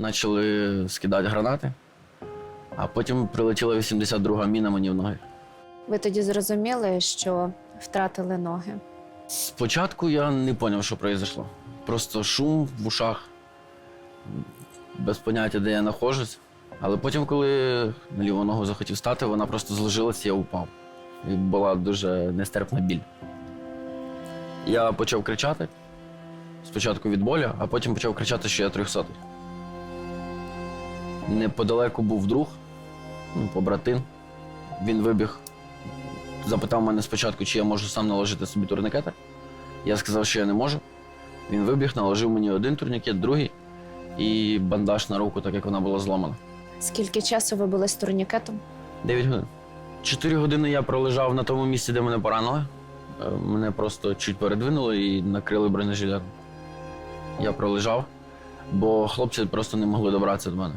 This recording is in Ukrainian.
почали скидати гранати, а потім прилетіла 82-га міна мені в ноги. Ви тоді зрозуміли, що втратили ноги. Спочатку я не зрозумів, що произошло. Просто шум в ушах, без поняття, де я знаходжусь. Але потім, коли на ліву ногу захотів стати, вона просто зложилася, я упав. І була дуже нестерпна біль. Я почав кричати. Спочатку від болю, а потім почав кричати, що я трьохсотий. Неподалеку був друг, ну, побратим. Він вибіг, запитав мене спочатку, чи я можу сам наложити собі турникети. Я сказав, що я не можу. Він вибіг, наложив мені один турнікет, другий і бандаж на руку, так як вона була зломана. Скільки часу ви були з турнікетом? 9 годин. Чотири години я пролежав на тому місці, де мене поранили. Е, Мене просто чуть передвинули і накрили бронежилетом. Я пролежав, бо хлопці просто не могли добратися до мене.